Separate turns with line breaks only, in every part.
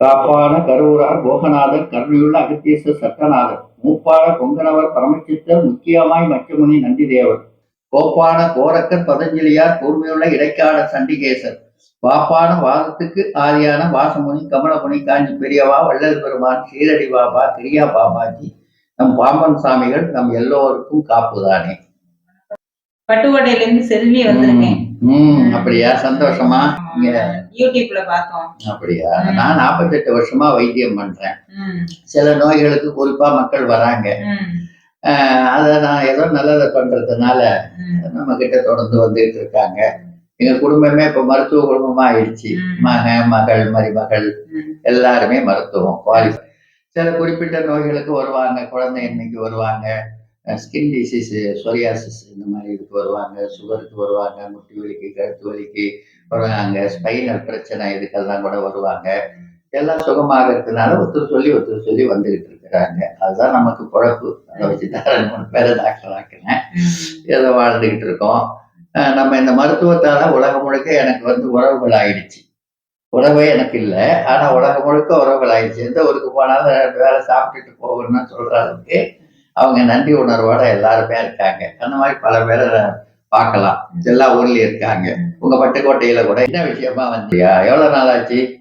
காப்பான கருவூரார் கோகநாதர் கருணையுள்ள அகத்தீச சட்டநாதர் மூப்பான கொங்கனவர் பரமச்சித்தர் முக்கியமாய் மச்சமுனி நந்திதேவர் கோப்பான கோரக்கர் பதஞ்சலியார் கூர்மையுள்ள இடைக்கால சண்டிகேசர் வாப்பான வாதத்துக்கு ஆதியான வாசமுனி கமலமுனி காஞ்சி பெரியவா வள்ளல் பெருமான் சீரடி பாபா கிரியா பாபாஜி நம் பாம்பன் சாமிகள் நம் எல்லோருக்கும் காப்புதானே.
பட்டுக்கோட்டையில இருந்து செல்வி வந்திருக்கேன்.
ம், அப்படியா? சந்தோஷமா?
யூடியூப்ல பார்த்தோம்.
அப்படியா? நான் நாற்பத்தெட்டு வருஷமா வைத்தியம் பண்றேன். சில நோய்களுக்கு குறிப்பா மக்கள் வராங்க. அதை நான் ஏதோ நல்லதை பண்றதுனால நம்ம கிட்ட தொடர்ந்து வந்துட்டு இருக்காங்க. எங்க குடும்பமே இப்ப மருத்துவ குடும்பமா ஆயிடுச்சு.
ம்.
மக மகள் மருமகள் எல்லாருமே மருத்துவம். குவாலிஃபை சில குறிப்பிட்ட நோய்களுக்கு வருவாங்க. குழந்தை எண்ணெய்க்கு வருவாங்க. ஸ்கின் டிசீஸ் சொரியாசிஸ் இந்த மாதிரி இதுக்கு வருவாங்க சுகருக்கு வருவாங்க முட்டி வலிக்கு கழுத்து வலிக்கு வருவாங்க ஸ்பைனல் பிரச்சனை இதுக்கெல்லாம் கூட வருவாங்க. எல்லாம் சுகமாகறதுனால ஒருத்தர் சொல்லி ஒருத்தர் சொல்லி வந்துகிட்டு இருக்கிறாங்க. அதுதான் நமக்கு பொழப்பு. அதை வச்சு தான் ரெண்டு மூணு பேரை டாக்டர் ஆக்கினேன் ஏதோ வாழ்ந்துகிட்டு இருக்கோம். நம்ம இந்த மருத்துவத்தால உலகம் முழுக்க எனக்கு வந்து உறவுகள் ஆயிடுச்சு உறவே எனக்கு இல்லை. ஆனால் உலகம் முழுக்க உறவுகள் ஆயிடுச்சு எந்த ஊருக்கு போனாலும் ரெண்டு வேலை சாப்பிட்டுட்டு போகணும்னு சொல்ற அளவுக்கு அவங்க நன்றி உணர்வோட எல்லாருமே இருக்காங்க. அந்த மாதிரி பல பேரை பார்க்கலாம். எல்லா ஊர்லயும் இருக்காங்க. உங்க பட்டுக்கோட்டையில கூட என்ன விஷயமா வந்தியா? எவ்வளவு நாள் ஆச்சு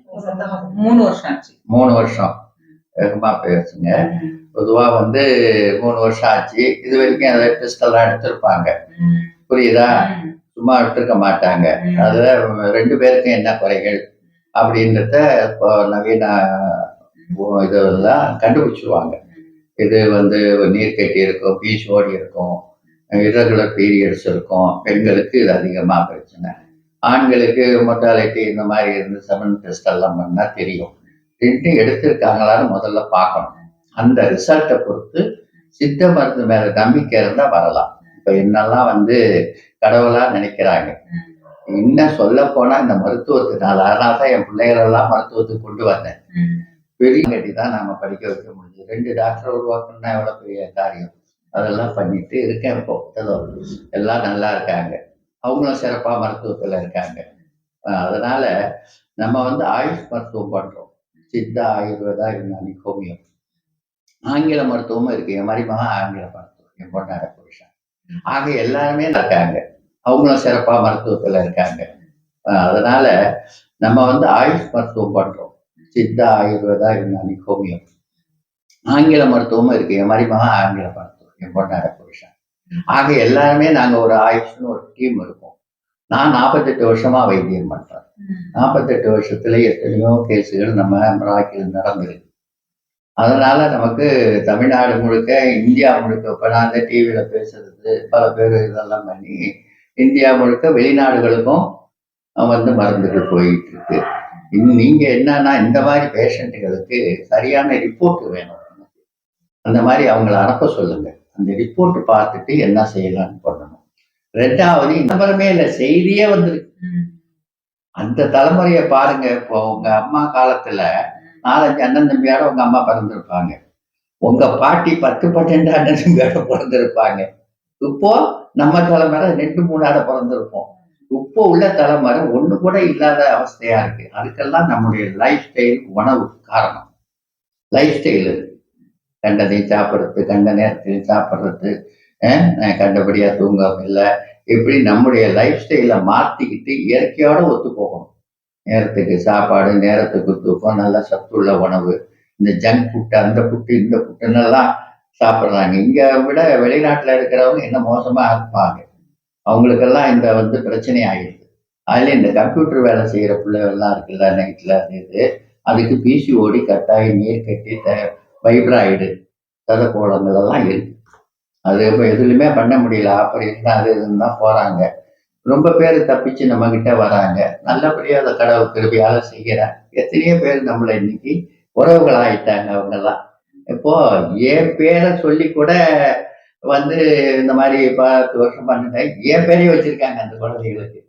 மூணு வருஷம் ஆச்சு.
மூணு வருஷம். வேகமா பேசுங்க. பொதுவா வந்து மூணு வருஷம் ஆச்சு. இது வரைக்கும் அதை டெஸ்ட் எல்லாம் எடுத்திருப்பாங்க. புரியுதா? சும்மா எடுத்துருக்க மாட்டாங்க. அதுல ரெண்டு பேருக்கும் என்ன குறைகள்? அப்படின்றத இப்போ நவீன இதெல்லாம் கண்டுபிடிச்சிருவாங்க. இது வந்து நீர் கட்டி இருக்கும் பீச்சோடி இருக்கும் இரகுலர் பீரியட்ஸ் இருக்கும் பெண்களுக்கு இது அதிகமாக பிரச்சனை. ஆண்களுக்கு மொட்டாலிட்டி இந்த மாதிரி இருந்து செவன் டெஸ்ட் எல்லாம் பண்ணால் தெரியும். ரெண்டு எடுத்திருக்காங்களான்னு முதல்ல பார்க்கணும். அந்த ரிசல்ட்டை பொறுத்து சித்த மருந்து மேல நம்பிக்கை இருந்தால் வரலாம். இப்போ என்னெல்லாம் வந்து கடவுளாக நினைக்கிறாங்க.
என்ன
இன்னும் சொல்ல போனா இந்த மருத்துவத்தினால அதனால தான் என் பிள்ளைகளெல்லாம் மருத்துவத்துக்கு கொண்டு வந்தேன். பெரிய கட்டி தான் நாம படிக்க வைக்க முடியுது ரெண்டு டாக்டர் உருவாக்கணும்னா எவ்வளவு பெரிய காரியம்? அதெல்லாம் பண்ணிட்டு இருக்கேன் இப்போ ஏதோ எல்லாம் நல்லா இருக்காங்க. அவங்களும் சிறப்பா மருத்துவத்துல இருக்காங்க. அதனால நம்ம வந்து ஆயுஷ் மருத்துவம் பண்றோம். சித்தா ஆயுர்வேதா யுனானி ஹோமியோ. ஆங்கில மருத்துவமும் இருக்கு. என் மாதிரி ஆங்கில மருத்துவம் என் பொண்ணாட புருஷன். ஆக எல்லாருமே இருக்காங்க. அவங்களும் சிறப்பா மருத்துவத்துல இருக்காங்க. அதனால நம்ம வந்து ஆயுஷ் மருத்துவம் பண்றோம். சித்தா ஆயுர்வேதா யுனானி ஹோமியோ. ஆங்கில மருத்துவமும் இருக்கு. என் மாதிரி ஆங்கில மருத்துவம் என் பொண்ணாட புருஷன் ஆக எல்லாருமே நாங்க ஒரு ஆயுஷ்னு ஒரு டீம் இருக்கோம். நான் நாற்பத்தெட்டு வருஷமா வைத்தியம் பண்றேன். நாற்பத்தெட்டு வருஷத்துல எத்தனையோ கேஸுகள் நம்ம மிராக்கில் நடந்திருக்கு அதனால நமக்கு தமிழ்நாடு முழுக்க இந்தியா முழுக்க இப்ப நான் இந்த டிவியில பேசுறது பல பேர் இதெல்லாம் பண்ணி இந்தியா முழுக்க வெளிநாடுகளுக்கும் வந்து மருந்துகள் போயிட்டு இருக்கு. இன்னும் நீங்க என்னன்னா இந்த மாதிரி பேஷண்ட்டுகளுக்கு சரியான ரிப்போர்ட் வேணும். அந்த மாதிரி அவங்கள அனுப்ப சொல்லுங்க. அந்த ரிப்போர்ட் பார்த்துட்டு என்ன செய்யலாம்னு பண்ணணும். ரெண்டாவது நம்பரமே இல்லை செய்தியே வந்திருக்கு. அந்த தலைமுறையை பாருங்க. இப்போ உங்க அம்மா காலத்துல நாலஞ்சு அண்ணன் தம்பியோட உங்க அம்மா பிறந்திருப்பாங்க. உங்க பாட்டி பத்து பன்னெண்டு அண்ணன் தம்பியோட பிறந்திருப்பாங்க. இப்போ நம்ம தலைமுறை ரெண்டு மூணாட பிறந்திருப்போம். இப்போ உள்ள தலைமுறை ஒண்ணு கூட இல்லாத அவஸ்தையா இருக்கு. அதுக்கெல்லாம் நம்முடைய லைஃப் ஸ்டைல் உணவு காரணம். லைஃப் ஸ்டைல் கண்டதை சாப்பிட்றது கண்ட நேரத்தில் சாப்பிட்றது கண்டபடியா தூங்காம இல்லை. இப்படி நம்முடைய லைஃப் ஸ்டைலை மாத்திக்கிட்டு இயற்கையோட ஒத்து போகணும். நேரத்துக்கு சாப்பாடு நேரத்துக்கு தூக்கம் நல்ல சத்துள்ள உணவு. இந்த ஜங்க் ஃபுட்டு அந்த ஃபுட்டு இந்த ஃபுட்டுன்னெல்லாம் சாப்பிட்றாங்க இங்க விட வெளிநாட்டுல இருக்கிறவங்க என்ன மோசமா இருப்பாங்க? அவங்களுக்கெல்லாம் இந்த வந்து பிரச்சனை ஆகிடுது அதில் இந்த கம்ப்யூட்டர் வேலை செய்கிற பிள்ளைகள்லாம் இருக்குல்ல நைட்டில் அது இது. அதுக்கு பிசிஓடி கட்டாகி நீர் கட்டி வைப்ராய்டு சதக்கோளங்கள் எல்லாம் இருக்கு. அது இப்போ எதுலையுமே பண்ண முடியல. ஆப்ரேஷன் அது இதுன்னு தான் போகிறாங்க ரொம்ப பேர் தப்பிச்சு நம்ம கிட்ட வராங்க. நல்லபடியாக அதை கடவுள் கிருபையால செய்கிறேன் எத்தனையோ பேர் நம்மளை இன்னைக்கு உறவுகளாகிட்டாங்க அவங்கெல்லாம். இப்போ என் பேரை சொல்லி கூட வந்து இந்த மாதிரி பத்து வருஷம் பண்ணிட்டேன். என் பேரையும் வச்சிருக்காங்க அந்த குழந்தைகளுக்கு.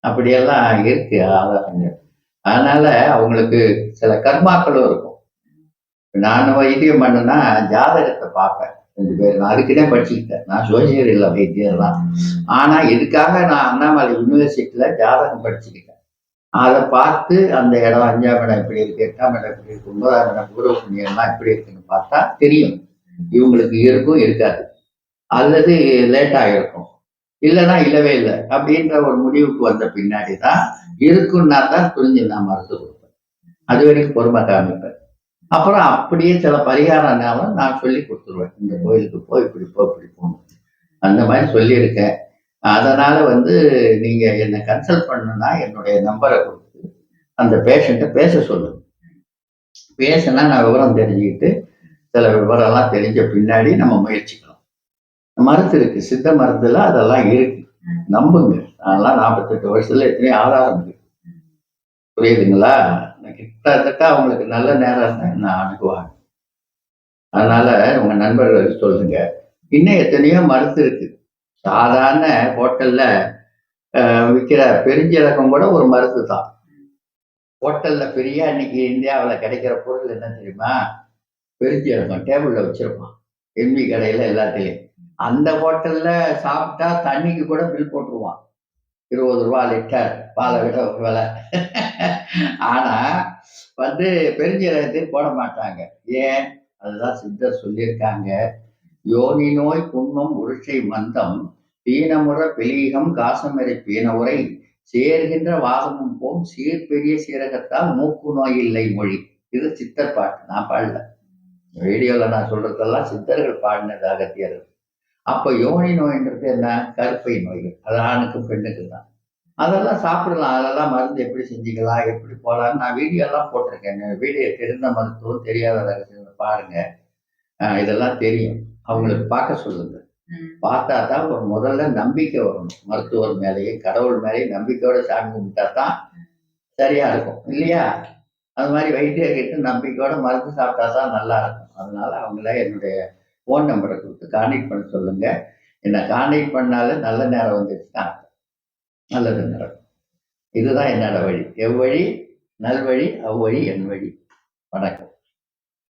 அப்படியெல்லாம் இருக்கு ஆதாரங்கள். அதனால அவங்களுக்கு சில கர்மாக்களும் இருக்கும். நான் வைத்தியம் பண்ணேன்னா ஜாதகத்தை பார்ப்பேன். ரெண்டு பேர் நான் அதுக்குன்னே படிச்சுக்கிட்டேன். நான் சோசியர் இல்லை வைத்தியர் தான் ஆனா இதுக்காக நான் அண்ணாமலை யூனிவர்சிட்டியில ஜாதகம் படிச்சுக்கிட்டேன். அதை பார்த்து அந்த இடம் அஞ்சாம் இடம் எப்படி இருக்கு எட்டாம் இடம் எப்படி இருக்கு ஒன்பதாம் இடம் பூர்வ புண்ணியம்லாம் எப்படி இருக்குன்னு பார்த்தா தெரியும். இவங்களுக்கு இருக்கும் இருக்காது. அல்லது லேட்டாக இருக்கும் இல்லைன்னா இல்லவே இல்லை. அப்படின்ற ஒரு முடிவுக்கு வந்த பின்னாடி தான் இருக்குன்னா தான் துணிஞ்சு நான் மறுத்து கொடுப்பேன். அது வரைக்கும் பொறுமை காமிப்பேன். அப்புறம் அப்படியே சில பரிகாரம்னாலும் நான் சொல்லி கொடுத்துருவேன். இந்த கோயிலுக்கு போய் இப்படி போ இப்படி போகணும் அந்த மாதிரி சொல்லியிருக்கேன். அதனால வந்து நீங்க என்னை கன்சல்ட் பண்ணணும்னா என்னுடைய நம்பரை கொடுத்து அந்த பேஷண்ட்டை பேச சொல்லுங்க. பேசினா நான் விவரம் தெரிஞ்சுக்கிட்டு சில விவரம்லாம் தெரிஞ்ச பின்னாடி நம்ம முயற்சிக்கலாம். மருந்து இருக்கு. சித்த மருந்துல அதெல்லாம் இருக்கு. நம்புங்க. அதெல்லாம் நாற்பத்தெட்டு வருஷத்துல எத்தனையோ ஆதாரம் இருக்கு. புரியுதுங்களா? கிட்டத்தட்ட அவங்களுக்கு நல்ல நேரம் தான் நான் அணுகுவாங்க. அதனால உங்க நண்பர்கள் சொல்லுங்க. இன்னும் எத்தனையோ மருந்து இருக்கு. சாதாரண ஹோட்டல்ல விற்கிற பெருஞ்சீரகம் கூட ஒரு மருந்து தான். ஹோட்டல்ல பெரிய இன்னைக்கு இந்தியாவில் கிடைக்கிற பொருள் என்ன தெரியுமா? பெருஞ்சீரகம். டேபிள்ல வச்சிருப்பான். எம்பி கடையில எல்லாத்துலேயும். அந்த ஹோட்டல்ல சாப்பிட்டா தண்ணிக்கு கூட பில் போட்டுருவான். இருபது ரூபா லிட்டர் பாலை விட ஒரு விலை. ஆனா வந்து பெருஞ்சீரகத்தையும் போட மாட்டாங்க. ஏன்? அதுதான் சித்தர் சொல்லியிருக்காங்க. யோனி நோய் புண்மம் உருஷை மந்தம் பீனமுற பெலீகம் காசமரை பீனவுரை சேர்கின்ற வாதமும் போம். சீர்பெரிய சீரகத்தால் மூக்கு நோய் இல்லை மொழி. இது சித்தர் பாட்டு. நான் பாடல. வீடியோல நான் சொல்றதெல்லாம் சித்தர்கள் பாடினது அகத்தியர்கள் அப்ப யோனி நோய்ன்றது என்ன? கருப்பை நோய்கள். அது ஆணுக்கும் பெண்ணுக்கும் தான். அதெல்லாம் சாப்பிடலாம். அதெல்லாம் மருந்து எப்படி செஞ்சுக்கலாம்? எப்படி போகலான்னு நான் வீடியோ எல்லாம் போட்டிருக்கேன். வீடியோ தெரிந்த மருத்துவம் தெரியாத ரகசியம் பாருங்க. இதெல்லாம் தெரியும். அவங்களுக்கு பார்க்க சொல்லுங்க. பார்த்தா தான் ஒரு முதல்ல நம்பிக்கை வரணும் மருத்துவர் மேலேயும் கடவுள் மேலேயும் நம்பிக்கையோட சாமி கும்பிட்டா தான் சரியா இருக்கும். இல்லையா? அது மாதிரி வைத்தியர்கிட்ட நம்பிக்கையோட மருந்து சாப்பிட்டா தான் நல்லா இருக்கும். அதனால அவங்கள என்னுடைய ஃபோன் நம்பரை கொடுத்து கான்டெக்ட் பண்ண சொல்லுங்க. என்னை கான்டெக்ட் பண்ணாலே நல்ல நேரம் வந்துச்சுன்னா நல்லது நடக்கும். இதுதான் என்னோட வழி. எவ்வழி? நல்வழி அவ்வழி என் வழி. வணக்கம்.